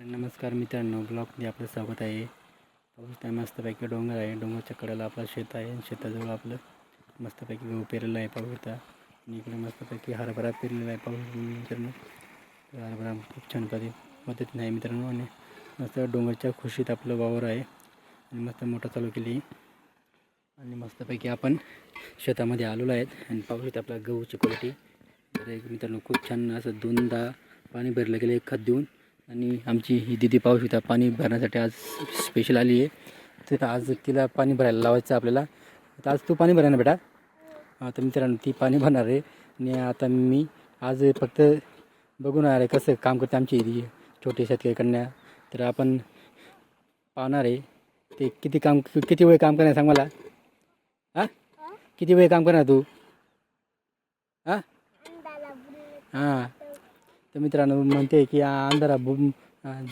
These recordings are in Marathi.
नमस्कार मित्रांनो ब्लॉकमध्ये आपलं स्वागत आहे. पाऊस आहे मस्तपैकी डोंगर आहे. डोंगरच्या कडेला आपलं शेत आहे आणि शेताजवळ आपलं मस्तपैकी गहू पेरलेलं आहे पाऊसचा आणि इकडे मस्तपैकी हरभरा पेरलेला आहे पाऊस. मित्रांनो हरभरा खूप छान कधी मदत आहे मित्रांनो. आणि मस्त डोंगरच्या खुशीत आपलं वावर आहे. आणि मस्त मोठा चालू केली. आणि मस्तपैकी आपण शेतामध्ये आलेलो आहेत. आणि पाऊस आपला आपल्या गहूची क्वालिटी. तर एक मित्रांनो खूप छान असं दोनदा पाणी भरलं गेलं एक खत देऊन. आणि आमची ही दिदी पाहू शकता पाणी भरण्यासाठी आज स्पेशल आली आहे. तर आज तिला पाणी भरायला लावायचं आपल्याला. तर आज तू पाणी भरा ना बेटा? आता तर मित्रांनो ती पाणी भरणार आहे. आणि आता मी आज फक्त बघून आहे कसं काम करते आमची दिदी. छोटे शेतकरी कन्या. तर आपण पाहणार आहे. ते किती काम किती वेळ काम करणार सांग मला? हां? किती वेळ काम करणार तू? हां? हां? तर मित्रांनो म्हणते की अंधारा बु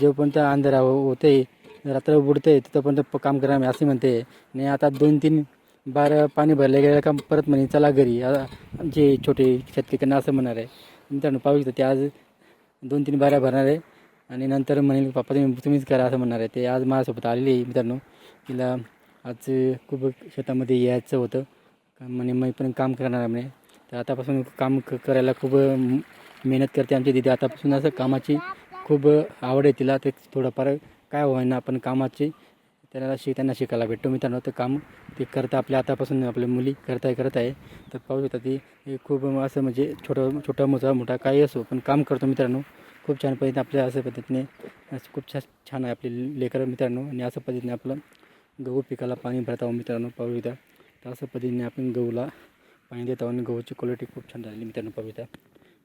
जोपर्यंत अंधारा हो-, होते रात्र बुडते तिथंपर्यंत प- काम करा असे म्हणते. आणि आता दोन तीन बार पाणी भरले गेलं का परत म्हणे चला घरी. जे छोटे शेतकऱ्यांना असं म्हणणार आहे. मित्रांनो पाहू शकतो ते आज दोन तीन बाऱ्या भरणार आहे. आणि नंतर म्हणेल पप्पा तुम्ही तुम्हीच करा असं म्हणणार आहे. ते आज माझ्यासोबत आलेली आहे मित्रांनो. तिला आज खूप शेतामध्ये यायचं होतं. का म्हणे मी पण काम करणार आहे म्हणे. तर आतापासून काम क करायला खूप मेहनत करते आमची दिदी. आतापासून असं कामाची खूप आवड आहे तिला. ते थोडंफार काय होईना आपण कामाची त्याला शिक त्यांना शिकायला भेटतो मित्रांनो. तर काम ते करता आपल्या आतापासून आपल्या मुली करताय करत आहे तर पाहू शकता ती खूप असं म्हणजे छोटं छोटा मोठा मोठा काही असो पण काम करतो मित्रांनो. खूप छान पद्धतीने आपल्या असं पद्धतीने असं खूप छान छान आहे आपले लेकर मित्रांनो. आणि असं पद्धतीने आपलं गहू पिकाला पाणी भरत आहोत मित्रांनो. पाहू शकता. तर असं पद्धतीने आपण गहूला पाणी देत आहोत आणि गहूची क्वालिटी खूप छान झालेली मित्रांनो. पाहू शकता.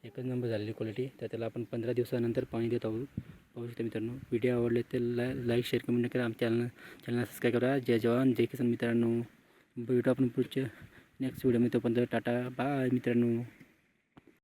एकच नंबर झालेली क्वालिटी तर त्याला आपण पंधरा दिवसानंतर पाणी देत आहोत. पाहू शकता मित्रांनो व्हिडिओ आवडले तर लाय लाईक शेअर कमेंट करा. आमच्या चॅनल चॅनलला सबस्क्राईब करा. जय जवान जय किसान मित्रांनो. भेटू आपण पुढच्या नेक्स्ट व्हिडिओमध्ये तोपर्यंत टाटा बाय मित्रांनो.